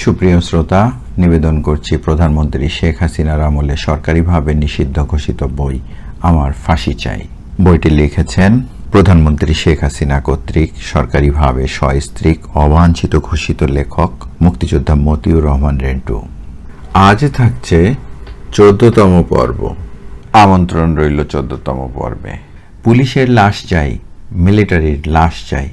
সুপ্রিয় শ্রোতা, নিবেদন করছি প্রধানমন্ত্রী শেখ হাসিনার আমলে সরকারিভাবে নিষিদ্ধ ঘোষিত বই, আমার ফাঁসি চাই। বইটি লিখেছেন প্রধানমন্ত্রী শেখ হাসিনা কর্তৃক সরকারিভাবে সস্ত্রীক, অবাঞ্ছিত ঘোষিত লেখক মুক্তিযোদ্ধা মতিউর রহমান রেন্টু। আজ থাকছে চোদ্দতম পর্ব। আমন্ত্রণ রইল চোদ্দতম পর্বে। পুলিশের লাশ চাই, মিলিটারির লাশ চাই।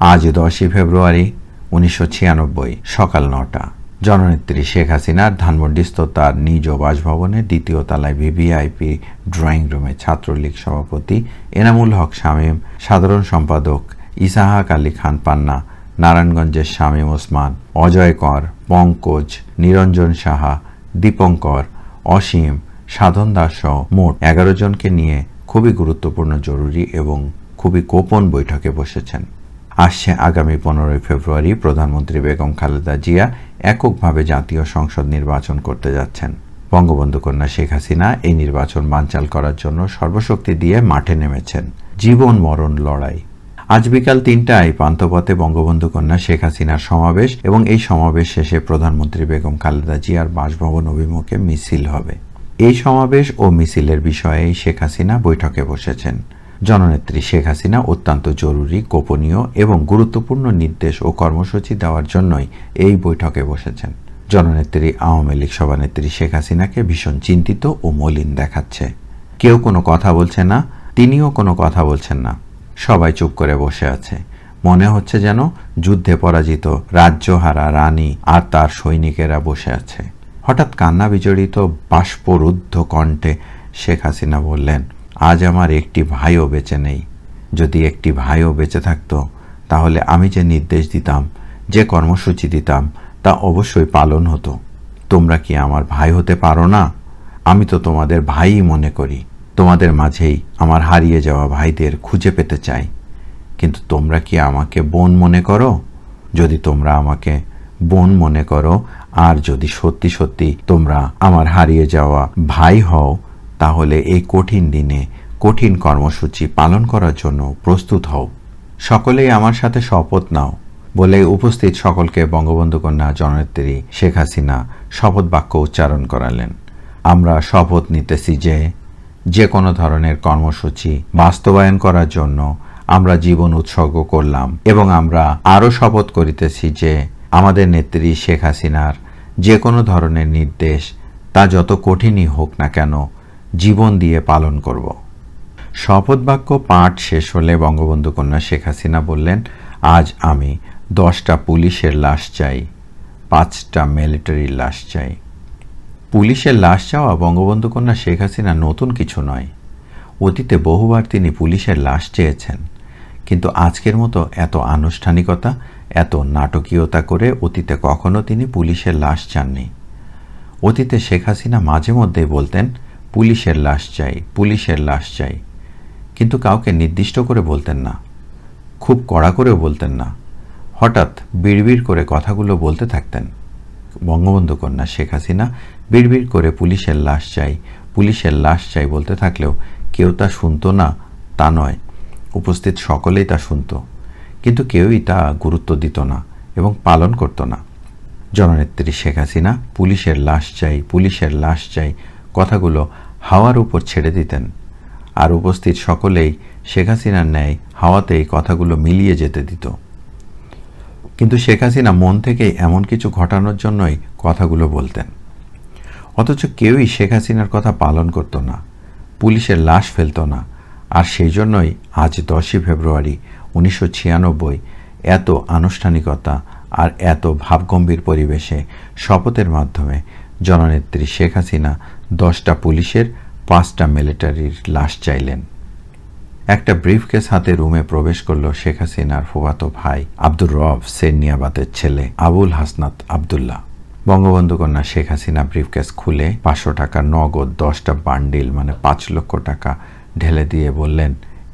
আজ দশই ফেব্রুয়ারি উনিশশো ছিয়ানব্বই, সকাল নটা। জননেত্রী শেখ হাসিনার ধানমন্ডিস্থ তার নিজ বাসভবনে দ্বিতীয় তলায় ভিভিআইপি ড্রয়িং রুমে ছাত্রলীগ সভাপতি এনামুল হক শামীম, সাধারণ সম্পাদক ইসাহাক আলী খান পান্না, নারায়ণগঞ্জের শামীম ওসমান, অজয় কর, পঙ্কজ, নিরঞ্জন সাহা, দীপঙ্কর, অসীম, সাধন দাস সহ মোট এগারো জনকে নিয়ে খুবই গুরুত্বপূর্ণ জরুরি এবং খুবই গোপন বৈঠকে বসেছেন। আসছে আগামী পনেরোই ফেব্রুয়ারি। প্রধানমন্ত্রী বেগম খালেদা জিয়া এককভাবে জাতীয় সংসদ নির্বাচন করতে যাচ্ছেন। বঙ্গবন্ধু কন্যা শেখ হাসিনা এই নির্বাচন বানচাল করার জন্য সর্বশক্তি দিয়ে মাঠে নেমেছেন। জীবন মরণ লড়াই। আজ বিকাল তিনটায় পান্থপথে বঙ্গবন্ধু কন্যা শেখ হাসিনার সমাবেশ এবং এই সমাবেশ শেষে প্রধানমন্ত্রী বেগম খালেদা জিয়ার বাসভবন অভিমুখে মিছিল হবে। এই সমাবেশ ও মিছিলের বিষয়ে শেখ হাসিনা বৈঠকে বসেছেন। জননেত্রী শেখ হাসিনা অত্যন্ত জরুরি, গোপনীয় এবং গুরুত্বপূর্ণ নির্দেশ ও কর্মসূচি দেওয়ার জন্যই এই বৈঠকে বসেছেন। জননেত্রী, আওয়ামী লীগ সভানেত্রী শেখ হাসিনাকে ভীষণ চিন্তিত ও মলিন দেখাচ্ছে। কেউ কোনো কথা বলছে না, তিনিও কোনো কথা বলছেন না। সবাই চুপ করে বসে আছে। মনে হচ্ছে যেন যুদ্ধে পরাজিত রাজ্যহারা রানী আর তার সৈনিকেরা বসে আছে। হঠাৎ কান্না বিজড়িত বাষ্পরুদ্ধ কণ্ঠে শেখ হাসিনা বললেন আজ আমার একটি ভাইও বেঁচে নেই। যদি একটি ভাইও বেঁচে থাকতো, তাহলে আমি যে নির্দেশ দিতাম, যে কর্মসূচি দিতাম, তা অবশ্যই পালন হতো। তোমরা কি আমার ভাই হতে পারো না? আমি তো তোমাদের ভাইই মনে করি। তোমাদের মাঝেই আমার হারিয়ে যাওয়া ভাইদের খুঁজে পেতে চাই। কিন্তু তোমরা কি আমাকে বোন মনে করো? যদি তোমরা আমাকে বোন মনে করো, আর যদি সত্যি সত্যি তোমরা আমার হারিয়ে যাওয়া ভাই হও তাহলে এই কঠিন দিনে কঠিন কর্মসূচি পালন করার জন্য প্রস্তুত হও। সকলেই আমার সাথে শপথ নাও বলে উপস্থিত সকলকে বঙ্গবন্ধু কন্যা জননেত্রী শেখ হাসিনা শপথ বাক্য উচ্চারণ করালেন। আমরা শপথ নিতেছি যে যে কোনো ধরনের কর্মসূচি বাস্তবায়ন করার জন্য আমরা জীবন উৎসর্গ করলাম এবং আমরা আরও শপথ করিতেছি যে, আমাদের নেত্রী শেখ হাসিনার যে কোনো ধরনের নির্দেশ তা যত কঠিনই হোক না কেন জীবন দিয়ে পালন করব। শপথ বাক্য পাঠ শেষ হলে বঙ্গবন্ধু কন্যা শেখ হাসিনা বললেন, আজ আমি দশটা পুলিশের লাশ চাই, পাঁচটা মিলিটারির লাশ চাই। পুলিশের লাশ চাওয়া বঙ্গবন্ধু কন্যা শেখ হাসিনা নতুন কিছু নয়। অতীতে বহুবার তিনি পুলিশের লাশ চেয়েছেন, কিন্তু আজকের মতো এত আনুষ্ঠানিকতা, এত নাটকীয়তা করে অতীতে কখনো তিনি পুলিশের লাশ চাননি। অতীতে শেখ হাসিনা মাঝে মধ্যেই বলতেন পুলিশের লাশ চাই, পুলিশের লাশ চাই। কিন্তু কাউকে নির্দিষ্ট করে বলতেন না, খুব কড়া করেও বলতেন না। হঠাৎ বিড়বিড় করে কথাগুলো বলতে থাকতেন। বঙ্গবন্ধু কন্যা শেখ হাসিনা বিড়বিড় করে পুলিশের লাশ চাই, পুলিশের লাশ চাই বলতে থাকলেও কেউ তা শুনতো না, তা নয়। উপস্থিত সকলেই তা শুনত। কিন্তু কেউই তা গুরুত্ব দিত না এবং পালন করত না। জননেত্রী শেখ হাসিনা, পুলিশের লাশ চাই, পুলিশের লাশ চাই কথাগুলো হাওয়ার উপর ছেড়ে দিতেন। আর উপস্থিত সকলেই শেখ হাসিনার ন্যায় হাওয়াতেই কথাগুলো মিলিয়ে যেতে দিত। কিন্তু শেখ হাসিনা মন থেকেই এমন কিছু ঘটানোর জন্যই কথাগুলো বলতেন। অথচ কেউই শেখ হাসিনার কথা পালন করতো না, পুলিশের লাশ ফেলত না, আর সেই জন্যই আজ দশই ফেব্রুয়ারি উনিশশো ছিয়ানব্বই এত আনুষ্ঠানিকতা আর এত ভাবগম্ভীর পরিবেশে শপথের মাধ্যমে জননেত্রী শেখ হাসিনা দশটা পুলিশের, পাঁচটা মিলিটারির লাশ চাইলেন। একটা ব্রিফকেস হাতে রুমে প্রবেশ করল শেখ হাসিনার ফুফাতো ভাই আব্দুর রব সেনিয়াবাদের ছেলে আবুল হাসনাত আবদুল্লাহ। বঙ্গবন্ধু কন্যা শেখ হাসিনা ব্রিফকেস খুলে পাঁচশো টাকা নগদ, দশটা বান্ডিল মানে পাঁচ লক্ষ টাকা ঢেলে দিয়ে বললেন,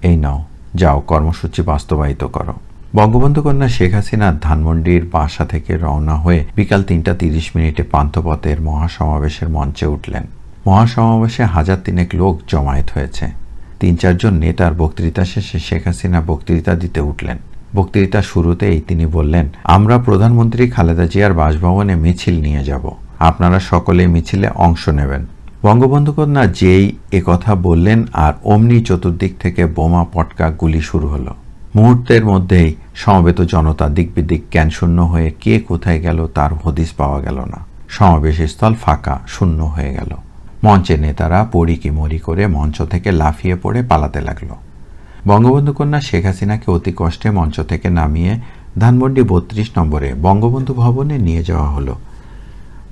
এই নাও, যাও, কর্মসূচি বাস্তবায়িত করো। বঙ্গবন্ধু কন্যা শেখ হাসিনা ধানমন্ডির বাসা থেকে রওনা হয়ে বিকাল তিনটা তিরিশ মিনিটে পান্থপথের মহাসমাবেশের মঞ্চে উঠলেন। মহাসমাবেশে হাজার তিনেক লোক জমায়েত হয়েছে। তিন চারজন নেতার বক্তৃতা শেষে শেখ হাসিনা বক্তৃতা দিতে উঠলেন। বক্তৃতা শুরুতেই তিনি বললেন, আমরা প্রধানমন্ত্রী খালেদা জিয়ার বাসভবনে মিছিল নিয়ে যাব। আপনারা সকলে মিছিলে অংশ নেবেন। বঙ্গবন্ধু কন্যা যেই কথা বললেন আর অমনি চতুর্দিক থেকে বোমা পটকা গুলি শুরু হলো। মুহূর্তের মধ্যেই সমবেত জনতা দিকবিদিক জ্ঞানশূন্য হয়ে কে কোথায় গেল তার হদিস পাওয়া গেল না। সমাবেশ স্থল ফাঁকা, শূন্য হয়ে গেল। মঞ্চের নেতারা পড়ি কি মরি করে মঞ্চ থেকে লাফিয়ে পড়ে পালাতে লাগল। বঙ্গবন্ধু কন্যা শেখ হাসিনাকে অতি কষ্টে মঞ্চ থেকে নামিয়ে ধানমন্ডি বত্রিশ নম্বরে বঙ্গবন্ধু ভবনে নিয়ে যাওয়া হলো।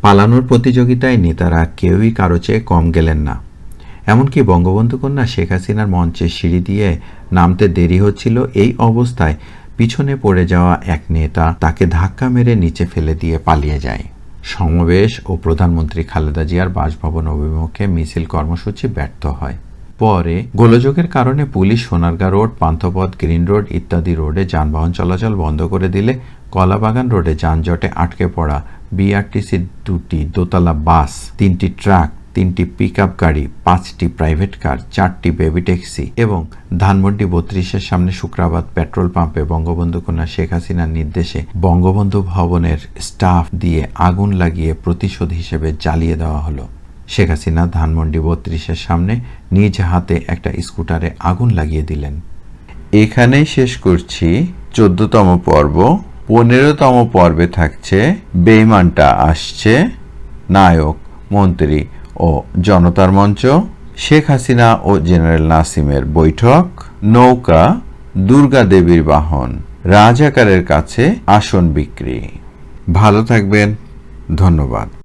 পালানোর প্রতিযোগিতায় নেতারা কেউই কারও চেয়ে কম গেলেন না। এমনকি বঙ্গবন্ধু কন্যা শেখ হাসিনার মঞ্চে সিঁড়ি দিয়ে নামতে দেরি হচ্ছিল এই অবস্থায় পিছনে পড়ে যাওয়া এক নেতা তাকে ধাক্কা মেরে নিচে ফেলে দিয়ে পালিয়ে যায়। সমাবেশ ও প্রধানমন্ত্রী খালেদা জিয়ার বাসভবন অভিমুখে মিছিল কর্মসূচি ব্যর্থ হয়। পরে গোলযোগের কারণে police Sonargaon road, Panthapath, green road ইত্যাদি রোডে যানবাহন চলাচল বন্ধ করে দিলে কলাবাগান রোডে যানজটে আটকে পড়া বিআরটিসির দুটি দোতলা বাস, তিনটি ট্রাক তিনটি পিকআপ গাড়ি, পাঁচটি প্রাইভেট কার চারটি বেবি ট্যাক্সি এবং ধানমন্ডি বত্রিশের সামনে শুক্রাবাদ পেট্রোল পাম্পে বঙ্গবন্ধু কন্যা শেখ হাসিনার নির্দেশে বঙ্গবন্ধু ভবনের স্টাফ দিয়ে আগুন লাগিয়ে প্রতিশোধ হিসেবে জ্বালিয়ে দেওয়া হলো। শেখ হাসিনা ধানমন্ডি বত্রিশের সামনে নিজ হাতে একটা স্কুটারে আগুন লাগিয়ে দিলেন। এখানেই শেষ করছি। চোদ্দতম পর্ব। পনেরোতম পর্বে থাকছে, বেইমানটা আসছে। নায়ক, মন্ত্রী ও জনতার মঞ্চ, শেখ হাসিনা ও জেনারেল নাসিমের বৈঠক, নৌকা, দুর্গা দেবীর বাহন, রাজাকারের কাছে আসন বিক্রি। ভালো থাকবেন, ধন্যবাদ।